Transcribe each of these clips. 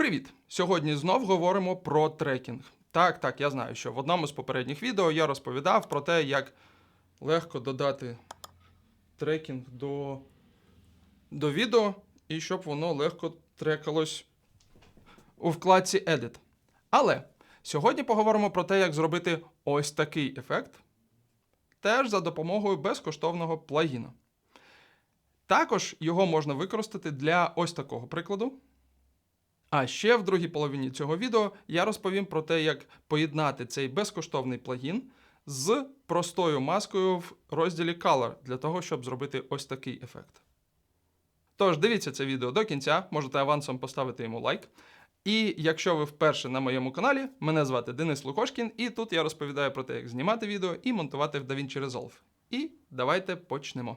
Привіт! Сьогодні знов говоримо про трекінг. Так, так, я знаю, що в одному з попередніх відео я розповідав про те, як легко додати трекінг до, до відео і щоб воно легко трекалось у вкладці Edit. Але сьогодні поговоримо про те, як зробити ось такий ефект, теж за допомогою безкоштовного плагіна. Також його можна використати для ось такого прикладу. А ще в другій половині цього відео я розповім про те, як поєднати цей безкоштовний плагін з простою маскою в розділі Color для того, щоб зробити ось такий ефект. Тож, дивіться це відео до кінця, можете авансом поставити йому лайк. І якщо ви вперше на моєму каналі, мене звати Денис Лукошкін, і тут я розповідаю про те, як знімати відео і монтувати в DaVinci Resolve. І давайте почнемо.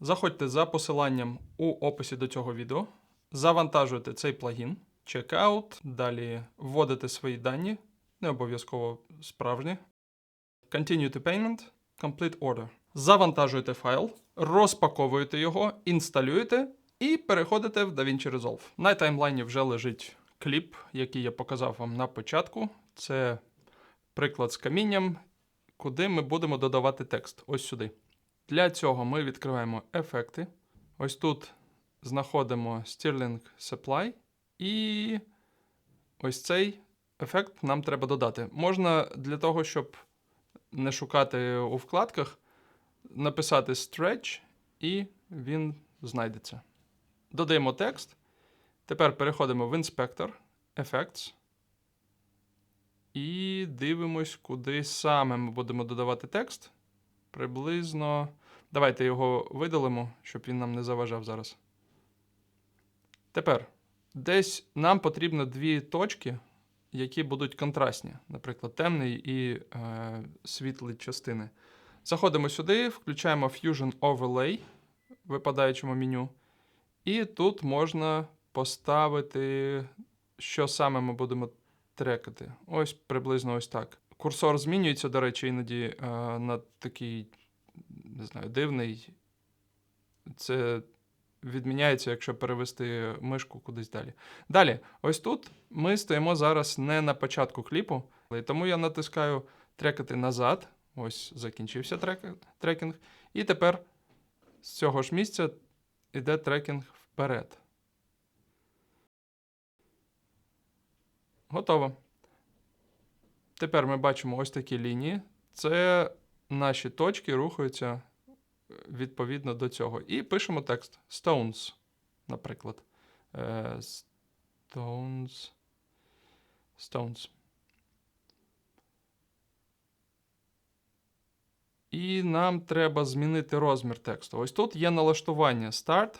Заходьте за посиланням у описі до цього відео, завантажуйте цей плагін, чекаут, далі вводите свої дані, не обов'язково справжні. Continue to payment, complete order. Завантажуєте файл, розпаковуєте його, інсталюєте і переходите в DaVinci Resolve. На таймлайні вже лежить кліп, який я показав вам на початку. Це приклад з камінням, куди ми будемо додавати текст. Ось сюди. Для цього ми відкриваємо ефекти. Ось тут знаходимо Stirling Supply, і ось цей ефект нам треба додати. Можна для того, щоб не шукати у вкладках, написати stretch, і він знайдеться. Додаємо текст. Тепер переходимо в інспектор, Effects. І дивимось, куди саме ми будемо додавати текст. Приблизно. Давайте його видалимо, щоб він нам не заважав зараз. Тепер десь нам потрібно дві точки, які будуть контрастні, наприклад, темний і е, світлі частини. Заходимо сюди, включаємо Fusion Overlay в випадаючому меню. І тут можна поставити, що саме ми будемо трекати. Ось приблизно ось так. Курсор змінюється, до речі, іноді е, на такий, не знаю, дивний. Це відміняється, якщо перевести мишку кудись далі. Далі, ось тут ми стоїмо зараз не на початку кліпу, і тому я натискаю трекати назад. Ось закінчився трек, трекінг. І тепер з цього ж місця йде трекінг вперед. Готово. Тепер ми бачимо ось такі лінії. Це наші точки рухаються відповідно до цього. І пишемо текст Stones, наприклад. Е, Stones. Stones. І нам треба змінити розмір тексту. Ось тут є налаштування Start.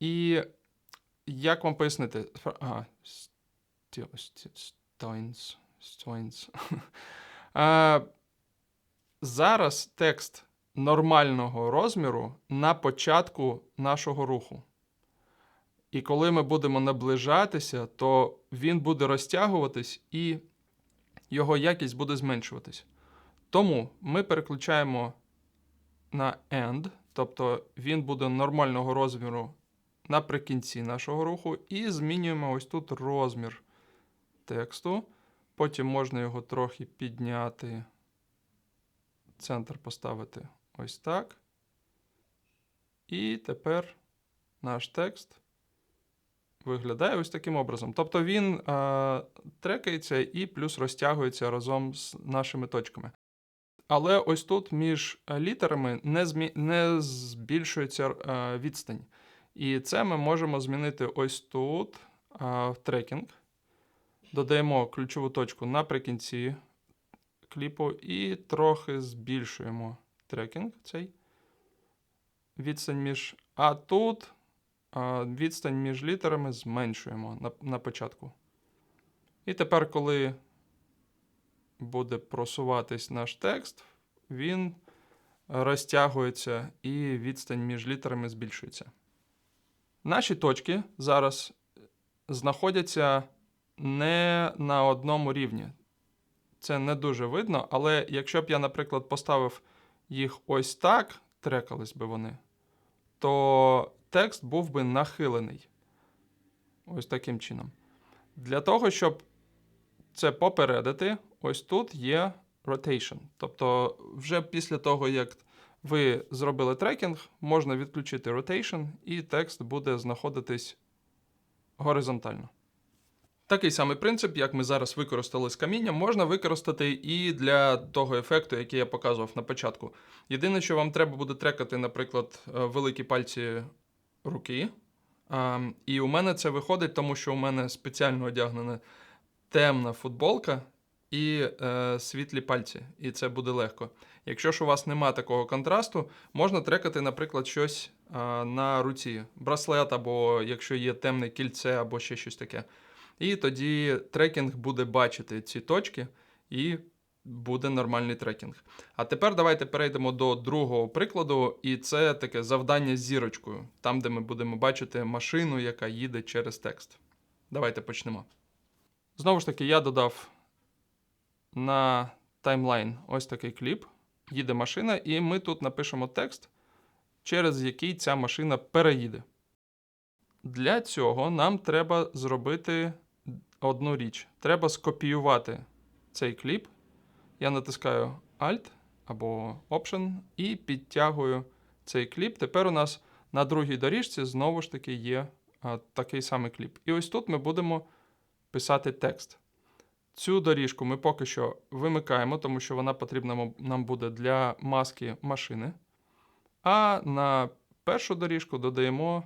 І як вам пояснити? Ага, Stones. Stones. а, зараз текст нормального розміру на початку нашого руху. І коли ми будемо наближатися, то він буде розтягуватись і його якість буде зменшуватись. Тому ми переключаємо на end, тобто він буде нормального розміру наприкінці нашого руху, і змінюємо ось тут розмір тексту. Потім можна його трохи підняти, центр поставити ось так. І тепер наш текст виглядає ось таким образом. Тобто він е, трекається і плюс розтягується разом з нашими точками. Але ось тут між літерами не змі... не збільшується е, відстань. І це ми можемо змінити ось тут е, в трекінг. Додаємо ключову точку наприкінці кліпу і трохи збільшуємо трекінг цей відстань між. А тут відстань між літерами зменшуємо на, на початку. І тепер, коли буде просуватись наш текст, він розтягується і відстань між літерами збільшується. Наші точки зараз знаходяться не на одному рівні. Це не дуже видно, але якщо б я, наприклад, поставив їх ось так, трекались би вони, то текст був би нахилений. ось таким чином. Для того, щоб це попередити, ось тут є rotation. Тобто, вже після того, як ви зробили трекінг, можна відключити rotation, і текст буде знаходитись горизонтально. Такий самий принцип, як ми зараз використали з камінням, можна використати і для того ефекту, який я показував на початку. Єдине, що вам треба буде трекати, наприклад, е, великі пальці руки. І у мене це виходить, тому що у мене спеціально одягнена темна футболка і е, світлі пальці, і це буде легко. Якщо ж у вас нема такого контрасту, можна трекати, наприклад, щось на руці, браслет, або якщо є темне кільце, або ще щось таке. І тоді трекінг буде бачити ці точки, і буде нормальний трекінг. А тепер давайте перейдемо до другого прикладу, і це таке завдання з зірочкою, там, де ми будемо бачити машину, яка їде через текст. Давайте почнемо. Знову ж таки, я додав на таймлайн ось такий кліп. Їде машина, і ми тут напишемо текст, через який ця машина переїде. Для цього нам треба зробити одну річ. Треба скопіювати цей кліп. Я натискаю Alt або Option і підтягую цей кліп. Тепер у нас на другій доріжці знову ж таки є а, такий самий кліп. І ось тут ми будемо писати текст. Цю доріжку ми поки що вимикаємо, тому що вона потрібна нам буде для маски машини. А на першу доріжку додаємо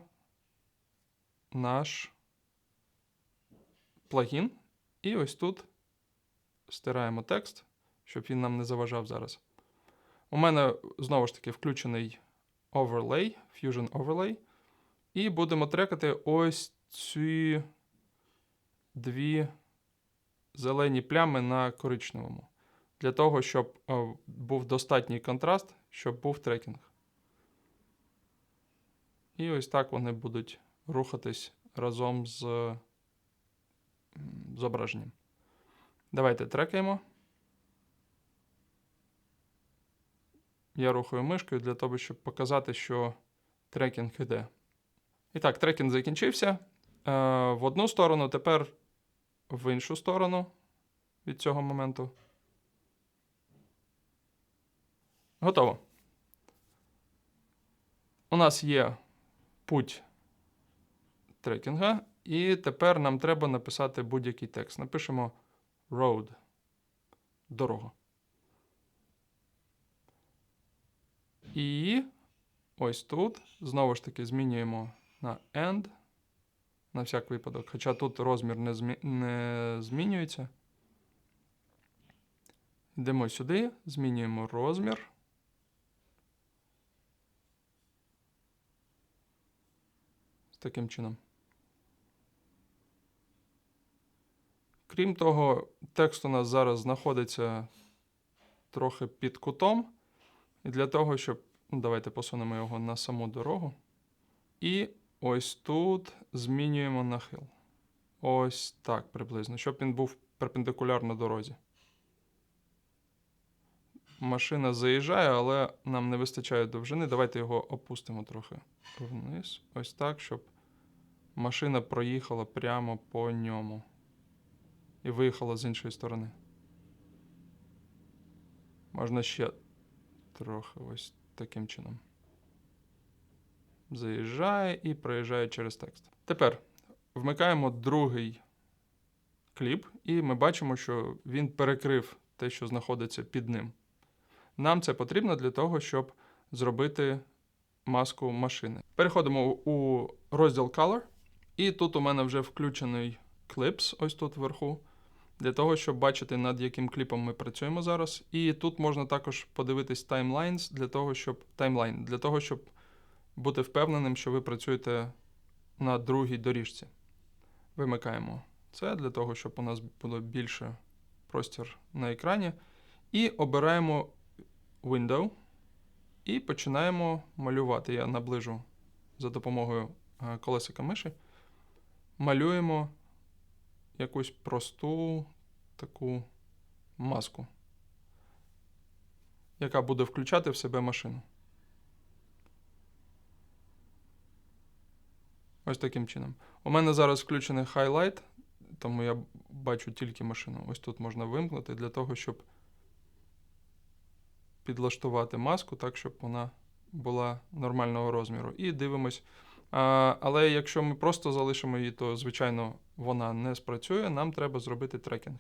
наш плагін. І ось тут стираємо текст, щоб він нам не заважав зараз. У мене знову ж таки включений overlay, Fusion Overlay. І будемо трекати ось ці дві зелені плями на коричневому. Для того, щоб е, був достатній контраст, щоб був трекінг. І ось так вони будуть рухатись разом з зображенням. Давайте трекаємо. Я рухаю мишкою для того, щоб показати, що трекінг іде. І так, трекінг закінчився. Е, в одну сторону, тепер в іншу сторону від цього моменту. Готово. У нас є путь трекінга, і тепер нам треба написати будь-який текст. Напишемо road. Дорога. І ось тут знову ж таки змінюємо на end. На всяк випадок. Хоча тут розмір не, змі... не змінюється. Йдемо сюди, змінюємо розмір. Таким чином. Крім того, текст у нас зараз знаходиться трохи під кутом. І для того, щоб. Ну, давайте посунемо його на саму дорогу. І ось тут змінюємо нахил. Ось так приблизно, щоб він був перпендикулярно дорозі. Машина заїжджає, але нам не вистачає довжини. Давайте його опустимо трохи вниз. Ось так, щоб машина проїхала прямо по ньому. І виїхала з іншої сторони. Можна ще трохи ось таким чином. Заїжджає і проїжджає через текст. Тепер вмикаємо другий кліп, і ми бачимо, що він перекрив те, що знаходиться під ним. Нам це потрібно для того, щоб зробити маску машини. Переходимо у розділ Color, і тут у мене вже включений кліпс, ось тут вверху, для того, щоб бачити, над яким кліпом ми працюємо зараз. І тут можна також подивитись timelines для того, щоб таймлайн, для того, щоб бути впевненим, що ви працюєте на другій доріжці. Вимикаємо це для того, щоб у нас було більше простір на екрані. І обираємо Window і починаємо малювати. Я наближу за допомогою е, колесика миші. Малюємо якусь просту таку маску, яка буде включати в себе машину. Ось таким чином. У мене зараз включений хайлайт, тому я бачу тільки машину. Ось тут можна вимкнути для того, щоб підлаштувати маску так, щоб вона була нормального розміру. І дивимось. Але якщо ми просто залишимо її, то, звичайно, вона не спрацює. Нам треба зробити трекінг.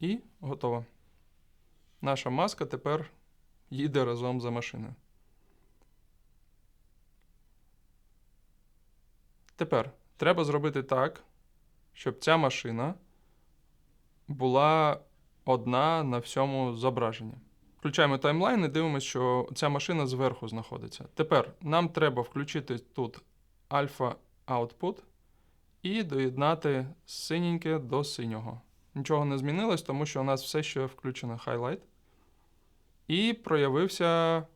І готово. Наша маска тепер їде разом за машиною. Тепер треба зробити так, щоб ця машина була одна на всьому зображенні. Включаємо таймлайн і дивимося, що ця машина зверху знаходиться. Тепер нам треба включити тут альфа output і доєднати синеньке до синього. Нічого не змінилось, тому що у нас все ще включено highlight. І проявився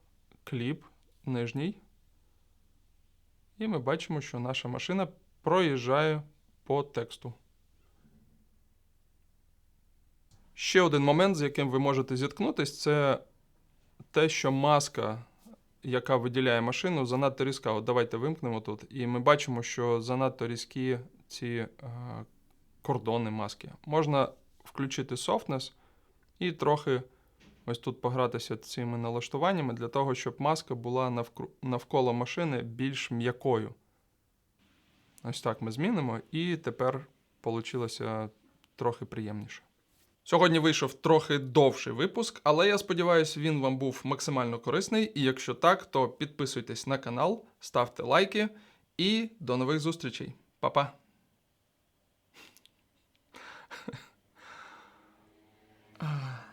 кліп нижній. І ми бачимо, що наша машина проїжджає по тексту. Ще один момент, з яким ви можете зіткнутися, це те, що маска, яка виділяє машину, занадто різка. От давайте вимкнемо тут. І ми бачимо, що занадто різкі ці е, кордони маски. Можна включити softness і трохи ось тут погратися цими налаштуваннями для того, щоб маска була навколо машини більш м'якою. Ось так ми змінимо, і тепер вийшло трохи приємніше. Сьогодні вийшов трохи довший випуск, але я сподіваюся, він вам був максимально корисний. І якщо так, то підписуйтесь на канал, ставте лайки і до нових зустрічей. Па-па! Ah.